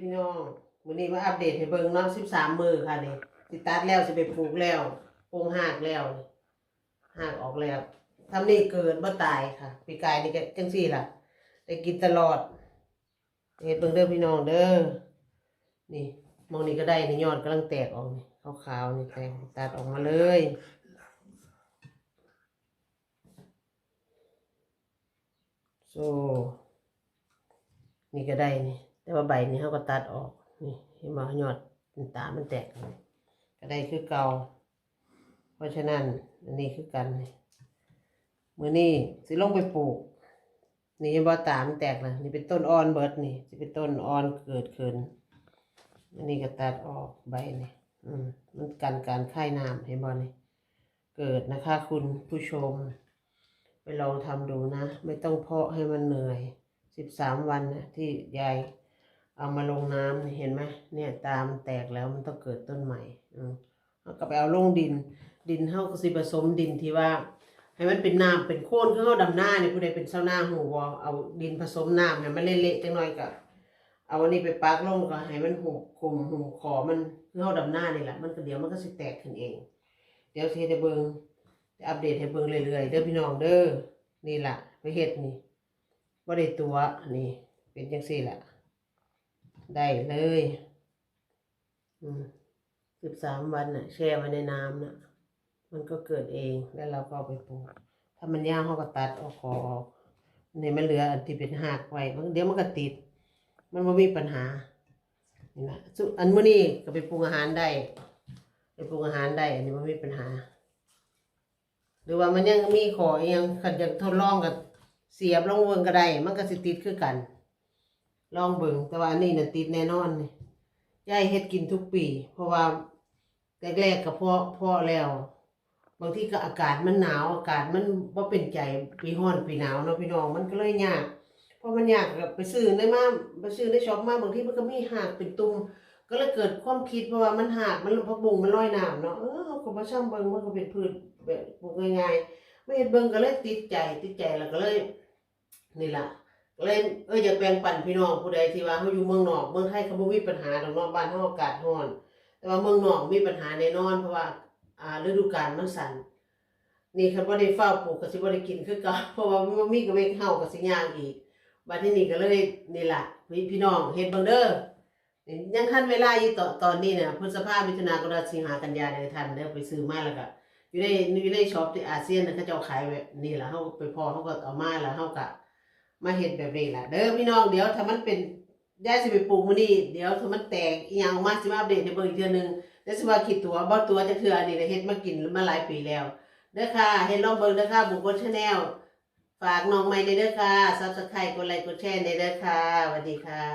พี่น้องวันนี้มาอัปเดตให้เบิ่งเนาะสิบสามมือค่ะนี่สิดตัดแล้วสิไปปลูกแล้วปงหากแล้วหากออกแล้วทำนี่เกิดบ่ตายค่ะ ปีกายนี่ก็จังซี่ล่ะ ได้กินตลอดเฮ็ดเบิ่งเด้อพี่น้องเด้อนี่มองนี่ก็ได้นี่ยอดกำลังแตกออกนี่ขาวๆนี่แตกตัดออกมาเลยโซนี่ก็ได้นี่ แต่ว่าใบนี้เขาก็ตัดออก นี่เห็นบ่ยอดตามันแตกก็ได้คือเก่า เพราะฉะนั้นอันนี้คือกันนี่มือนี้สิลงไปปลูก นี่เห็นบ่ตามันแตกนะนี่เป็นต้นอ่อนเบิดนี่สิเป็นต้นอ่อนเกิดขึ้น อันนี้ก็ตัดออกใบนี่อืมมันกันการค่ายน้ำเห็นบ่นี่เกิดนะคะคุณผู้ชม ไปลองทำดูนะ ไม่ต้องเพาะให้มันเหนื่อยสิบสามวันนะที่ยาย เอามาลงน้ำเห็นไหมเนี่ยตามแตกแล้วมันต้องเกิดต้นใหม่อืมเอาก็ไปเอาลงดิน ดินเท่ากับสิผสมดินที่ว่า ให้มันเป็นน้ำเป็นโคนคือเขาดำหน้าเนี่ยผู้ใดเป็นเจ้าหน้าหูวอเอาดินผสมน้ำให้มันเละๆจังหน่อยก็เอาอันนี้ไปปักลงก็ให้มันหุบคุมหุบคอมันคือเขาดำหน้านี่แหละมันก็เดี๋ยวมันก็สิแตกขึ้นเอง เดี๋ยวเฮ็ดให้เบิงอัปเดตให้เบิงเรื่อยๆเด้อพี่น้องเด้อนี่แหละไปเฮ็ดนี่บ่ได้ตัวนี่เป็นจังซี่แหละ ได้เลยอืมสิบสามวันน่ะ แช่ไว้ในน้ำน่ะ มันก็เกิดเองแล้วเราก็เอาไปปลูกถ้ามันยาวเขาก็ตัดออกคอออกนี่มันเหลืออันที่เป็นหากไว้เดี๋ยวมันก็ติด มันไม่มีปัญหานี่นะอันมื้อนี้ก็ไปปรุงอาหารได้ไปปรุงอาหารได้ อันนี้ไม่มีปัญหา หรือว่ามันยังมีขออียังขันจะทดลองกับเสียบลงเบิ่งก็ได้ มันก็สิติดคือกัน ลองเบิ่งแต่ว่าอันนี้น่ะติดแน่นอนนี่ยายเฮ็ดกินทุกปี เพราะว่าแรกๆก็เพาะเพาะแล้ว บางทีก็อากาศมันหนาว อากาศมันว่าเป็นใจปีร้อนปีหนาวเนาะพี่น้องมันก็เลยยากเพราะมันยากก็ไปซื้อในมาไปซื้อในช็อปมาบางทีมันก็มีหากเป็นตุ่มก็เลยเกิดความคิดเพราะว่ามันหากมันพักบุงมันลอยน้ำเนาะเออเขาก็มาช่างเบิ่งมันก็เป็นพืชแบบปลูกง่ายๆไม่เห็นเบิ่งก็เลยติดใจติดใจแล้วก็เลยนี่แหละ ก็เลยเอออยากแบ่งปันพี่น้องผู้ใดที่ว่าเขาอยู่เมืองนอกเมืองไทยเขาบ่มีปัญหาดอกเนาะบ้านเฮาอากาศร้อน แต่ว่าเมืองนอกมีปัญหาแน่นอนเพราะว่าอ่าฤดูกาลมันสั่นนี่คันบ่ได้เฝ้าปลูกก็สิบ่ได้กินคือเก่าเพราะว่ามันบ่มีก็เวกเฮาก็สิย่างอีกบัดนี้นี่ก็เลยนี่ล่ะพี่พี่น้องเฮ็ดเบิ่งเด้อนี่ยังทันเวลาอยู่ตอนตอนนี้เนี่ยพฤษภามิถุนากรกฎาสิงหากันยาเดือนทันเด้อไปซื้อมาแล้วก็อยู่ในอยู่ในช็อปที่อาเซียนนะเขาเจ้าขายแบบนี่ล่ะเฮาไปพอเฮาก็เอามาแล้วเฮาก็ มาเห็นแบบนี้ล่ะเด้อพี่น้องเดี๋ยวถ้ามันเป็นยายสิไปปลูกมื้อนี้เดี๋ยวถ้ามันแตกอีหยังออกมาสิมาอัปเดตให้เบิ่งอีกเทื่อนึงแล้วสิว่าคิดตัวบ่ตัวจะเทื่ออันนี้ได้เฮ็ดมากินมาหลายปีแล้วเด้อค่ะเฮ็ดลองเบิ่งเด้อค่ะบุคคลชาแนลฝากน้องใหม่ในเด้อค่ะซับสไครต์กดไลค์กดแชร์ในเด้อค่ะสวัสดีค่ะ